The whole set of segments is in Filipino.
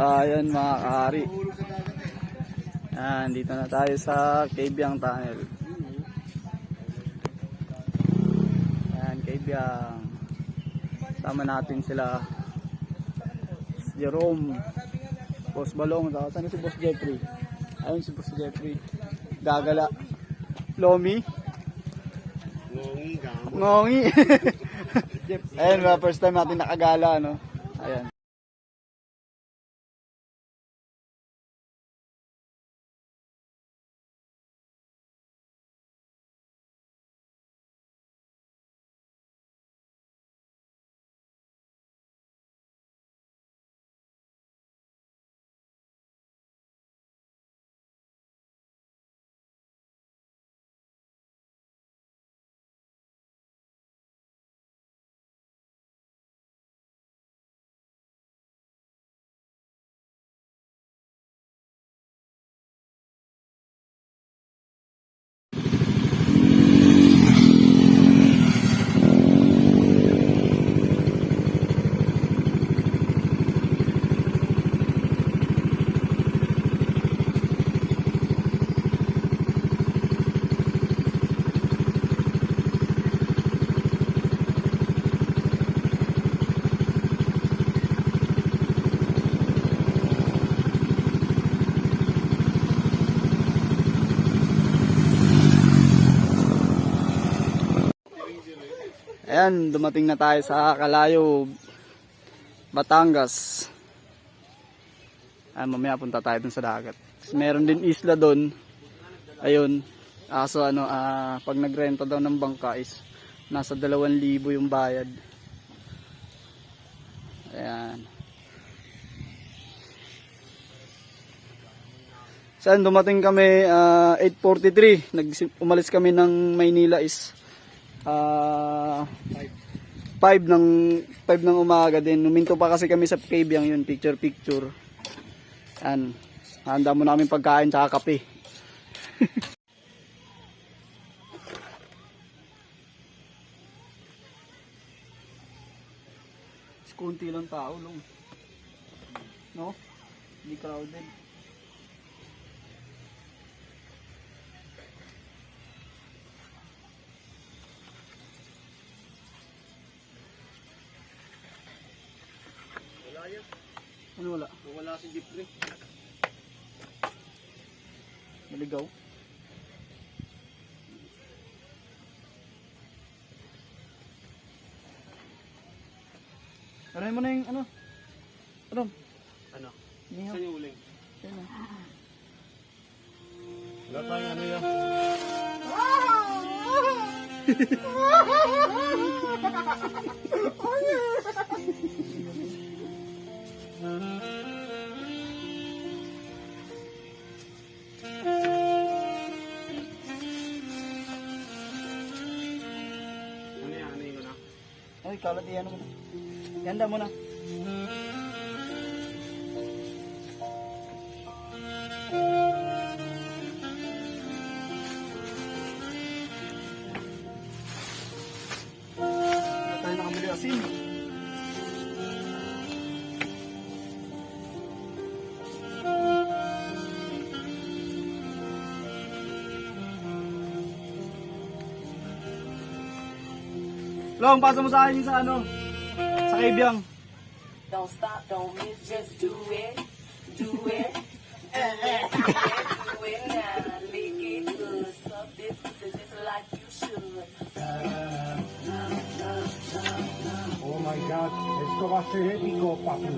So, ayun mga kahari. Yan, dito na tayo sa Kabyang Tunnel. Yan, Kabyang. Sama natin sila. Jerome. Boss Balong. Saka saan na si Boss Jeffrey? Ayun si Boss Jeffrey. Gagala. Lomi. Ngongi. Ngongi. Ayun, first time natin nakagala, no? Ayan. Ayan, dumating na tayo sa Kalayo, Batangas. Ayan, mamaya punta tayo dun sa dagat. Meron din isla doon. Ayun. Aso ano, ah, pag nagrenta daw ng bangka is nasa 2,000 yung bayad. Ayan. Saan dumating kami ah, 8.43. Nag umalis kami ng Maynila is ah 5 ng 5 ng umaga din. Numinto pa kasi kami sa Kabyang yun, picture picture. Yan. Handa mo namin pagkain tsaka kape. Kunti lang tao long. No? Hindi crowded. Wala yan. Ano wala? Wala si Jeffrey. Maligaw. Ano mo na yung ano? Ano? Ano? Hindi Saan yung uling? Yan na. Wala tayong ano yan. Ano kalat yan mo. Ganda mo na. Tayo nakamili asin. Long, pasa mo sa akin sa ano? Sa kaibiyang. Don't stop, don't miss, just do it, do it, do it, do it now. Lick it good, suck this just like you should. Oh my God, esto va a ser épico, papu.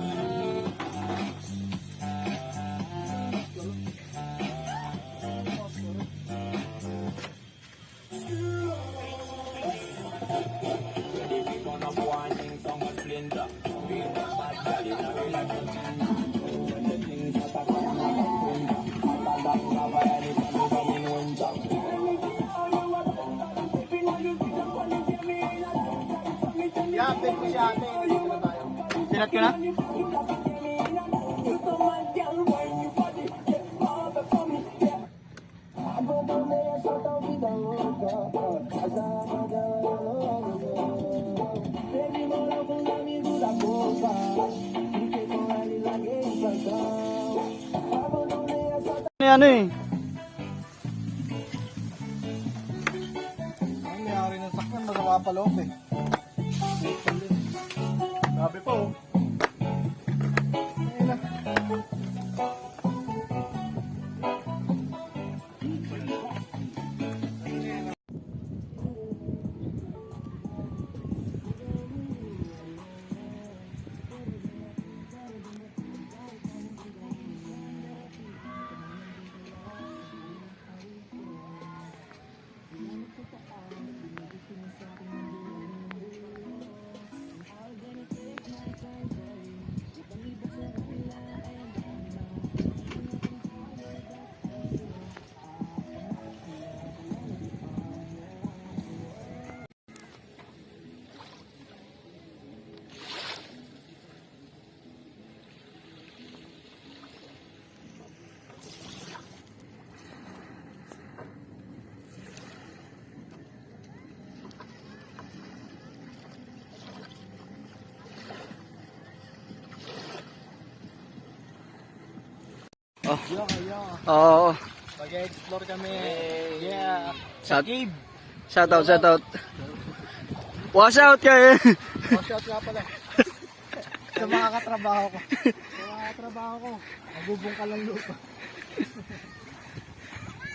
Ano eh. Oh. Yo, yo. Oo. Mag-explore kami. Yeah. Shout, shout out, shout out. Wash out kayo. Watch out nga pala. Sa mga katrabaho ko. Sa mga katrabaho ko. Nagubong ka lang lupa.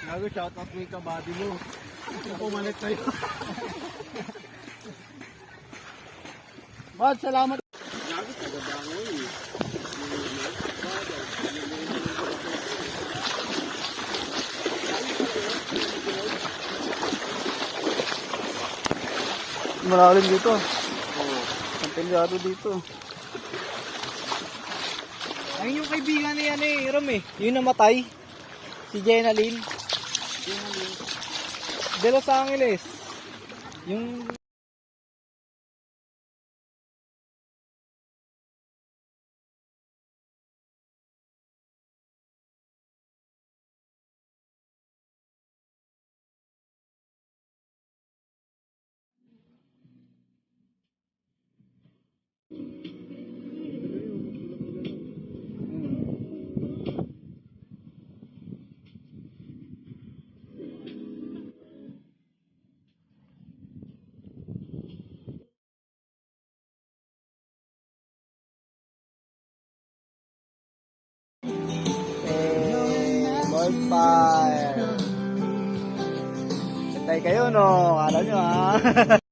Gago, shout out mo yung kabady mo. Pumalit sa'yo. Bad, salamat. Malalim dito. Ang pelyado dito. Ayun yung kaibigan ni ano eh, Ram eh. Yung namatay. Si Jenaline. De Los Angeles. Yung Lord Fire. Patay kayo, no? Kala nyo, ha?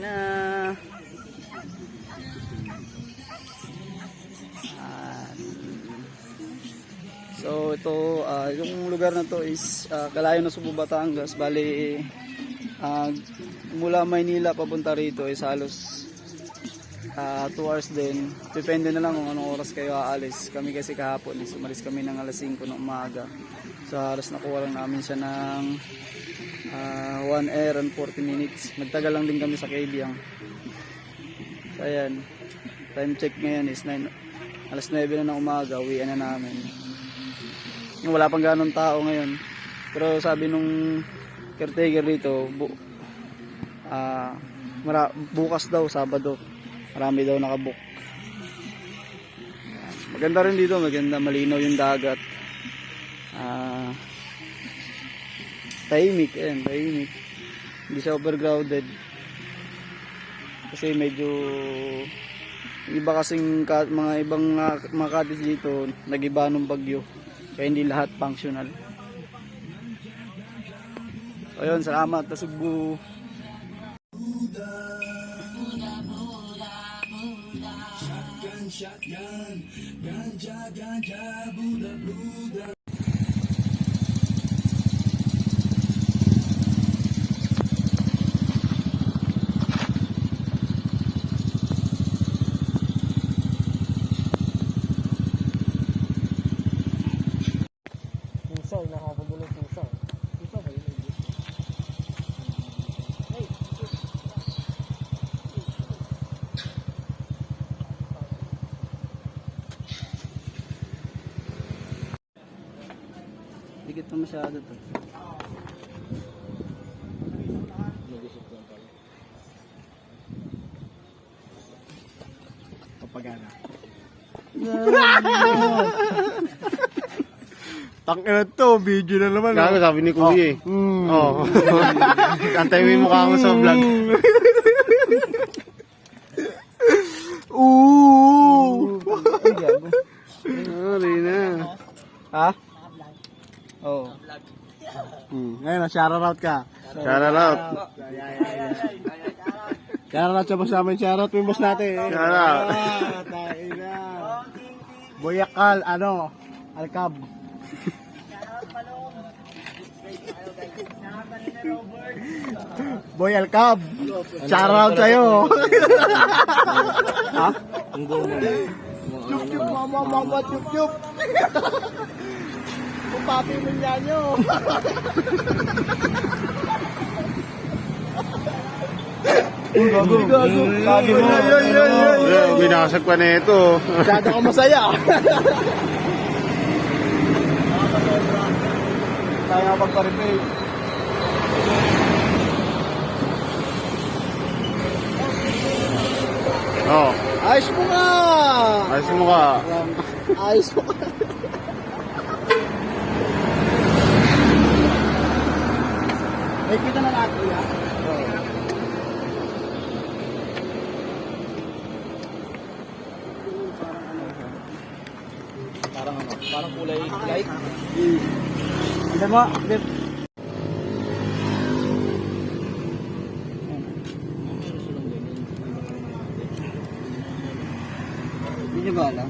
Na. So ito, ah, yung lugar na to is ah, kalayo na Subo, Batangas. Bali, ah, mula Maynila papunta rito is halos 2 hours din. Depende na lang kung anong oras kayo aalis. Kami kasi kahapon is umalis kami ng alas 5 ng umaga. So halos nakuha lang namin siya ng 1 hour and 40 minutes. Nagtagal lang din kami sa Kabyang. So ayan, time check ngayon is 9, alas 9 na ng umaga, uwian na namin. Wala pang ganong tao ngayon. Pero sabi nung caretaker dito, bu ah, mara- bukas daw, Sabado, marami daw nakabook. Maganda rin dito, maganda malinaw yung dagat. Tahimik, ayan, tahimik. Hindi siya overcrowded. Kasi medyo iba kasing ka- mga ibang mga, mga cottage dito nagiba ng bagyo. Kaya hindi lahat functional. So yun, salamat. Tasugbu. Pusa, Dikit pa masyado to. Papagana. Tangina to, video na naman. Gago sabi ni Kuya eh. Oo. Antay mo yung mukha mo sa vlog. Ooh! Ay, gago. Sorry na. Ha? Oo. Hmm. Ngayon, shoutout ka. Shout out. Shoutout sa boss namin. Shoutout yung boss natin. Shout out. Tayo na. Boyakal, ano? Alcab. Boy Alcab. Shoutout sa'yo. ha? Chup chup mama mama chup chup. Kung papi niya nyo. Gago. Sabi mo. Yeah, binasag pa na ito. Masyado ka masaya. Tayo nga pagpa-repair. Oo. Ayos mo nga. Ayos mo ka. Ayos mo nga. May kita na natin ya. Parang ano? Parang kulay light. Ano mo? Bip. Hindi nyo ba alam?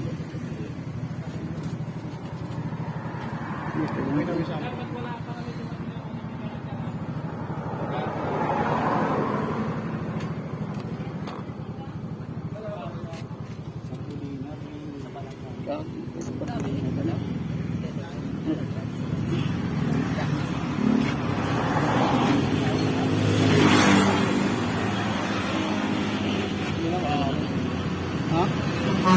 Ha?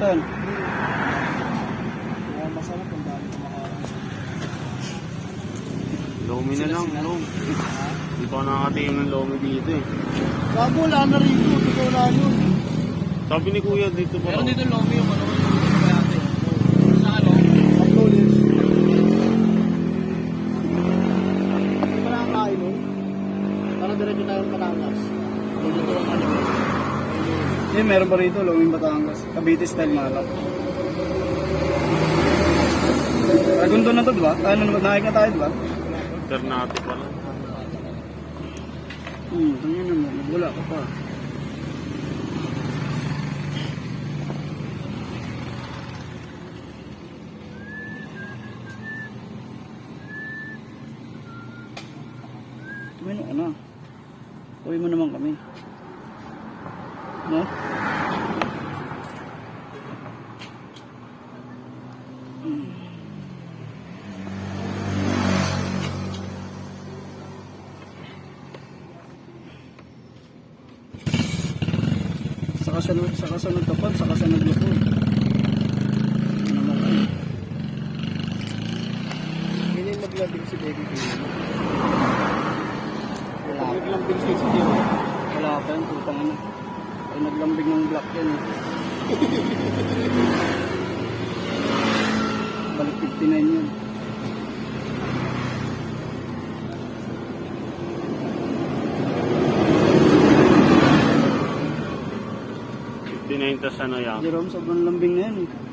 Saan? Masarap ang dami kumakain. Lomi na lang. Lomi. Hindi pa ako nakakatingin ng lomi dito eh. Bago wala na rito. Hindi ko wala yun. Sabi ni Kuya dito pa. Meron dito lomi yung ano. Sa ano? Uploaders. Hindi pa nakakain nun. Para diretso tayong Batangas. Dito ang ano. Eh, meron pa rito, Loming Batangas. Cavite style malak. Ragundo na to, di ba? Ano naman, nakik na tayo, di ba? Alternative pa lang. Hmm, tingin naman, wala ka pa. Tumino ka na. Uwi mo naman kami. No? Sa kasunod, sa kasunod kapag, sa kasunod lupon. Ano naman kayo? Hindi maglabing si Baby Baby. naglambing sa studio. Yun, putang ano. Ay naglambing ng black yan eh. Balik 59 yun. Tinayos ano yan. Jerome, sobrang lambing na yan eh.